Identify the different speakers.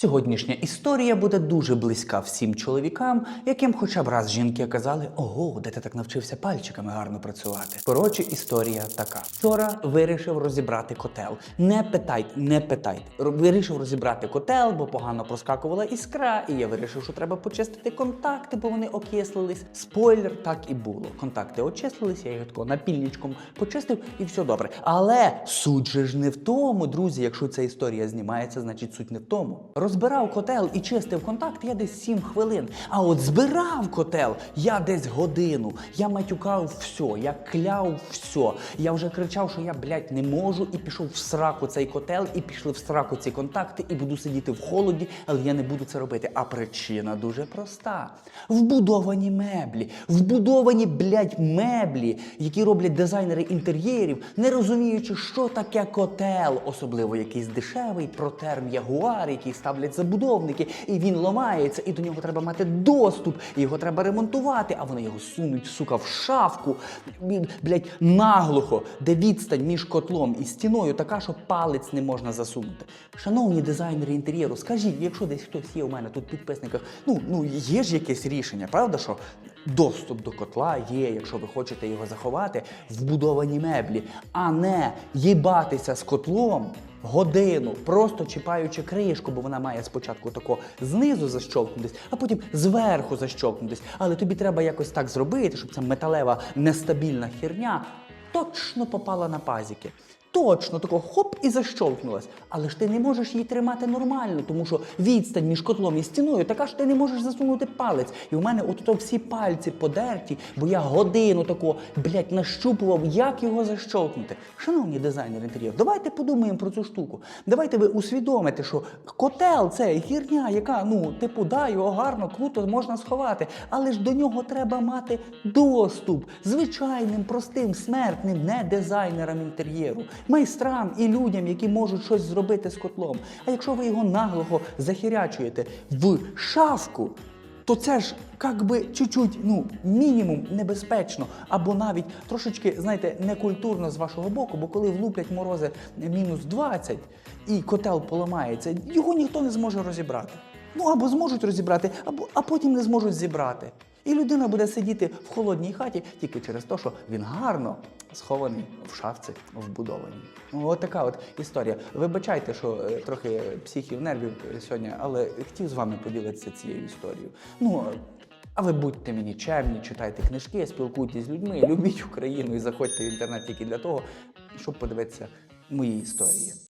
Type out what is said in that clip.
Speaker 1: Сьогоднішня історія буде дуже близька всім чоловікам, яким хоча б раз жінки казали: Ого, де ти так навчився пальчиками гарно працювати. Коротше, історія така. Вчора вирішив розібрати котел. Не питайте, не питайте. Вирішив розібрати котел, бо погано проскакувала іскра, і я вирішив, що треба почистити контакти, бо вони окислились. Спойлер, так і було. Контакти очислились, я їх тако напільничком почистив, і все добре. Але суть же ж не в тому, друзі. Якщо ця історія знімається, значить суть не в тому. Розбирав котел і чистив контакт я десь 7 хвилин. А от збирав котел я десь годину. Я матюкав все, я кляв все. Я вже кричав, що я, блядь, не можу, і пішов в сраку цей котел, і пішли в сраку ці контакти, і буду сидіти в холоді, але я не буду це робити. А причина дуже проста: вбудовані меблі, вбудовані, блядь, меблі, які роблять дизайнери інтер'єрів, не розуміючи, що таке котел, особливо якийсь дешевий протерм ягуар, який ставлять забудовники, і він ламається, і до нього треба мати доступ, і його треба ремонтувати, а вони його сунуть, сука, в шафку, блядь, наглухо, де відстань між котлом і стіною така, що палець не можна засунути. Шановні дизайнери інтер'єру, скажіть, якщо десь хтось є у мене тут в підписниках, ну, ну є ж якесь рішення, правда, що доступ до котла є, якщо ви хочете його заховати, вбудовані меблі, а не їбатися з котлом годину, просто чіпаючи кришку, бо вона має спочатку тако знизу защолкнутись, а потім зверху защолкнутись. Але тобі треба якось так зробити, щоб ця металева нестабільна херня точно попала на пазіки. Точно тако хоп і защолкнулась. Але ж ти не можеш її тримати нормально, тому що відстань між котлом і стіною така, що ти не можеш засунути палець. І у мене от всі пальці подерті, бо я годину тако, блядь, нащупував, як його защолкнути. Шановні дизайнери інтер'єру, давайте подумаємо про цю штуку. Давайте ви усвідомите, що котел це хірня, яка, ну, типу, да, його гарно, круто можна сховати, але ж до нього треба мати доступ звичайним, простим, смертним, не дизайнерам інтер'єру, майстрам і людям, які можуть щось зробити з котлом. А якщо ви його наглого захірячуєте в шафку, то це ж як би чуть-чуть, ну, мінімум небезпечно, або навіть трошечки, знаєте, некультурно з вашого боку, бо коли влуплять морози мінус 20 і котел поламається, його ніхто не зможе розібрати. Ну або зможуть розібрати, або а потім не зможуть зібрати. І людина буде сидіти в холодній хаті тільки через те, що він гарно схований в шафці вбудованій. Ну, от така от історія. Вибачайте, що е, трохи психів нервів сьогодні, але хотів з вами поділитися цією історією. Ну, а ви будьте мені чемні, читайте книжки, спілкуйтесь з людьми, любіть Україну і заходьте в інтернет тільки для того, щоб подивитися мої історії.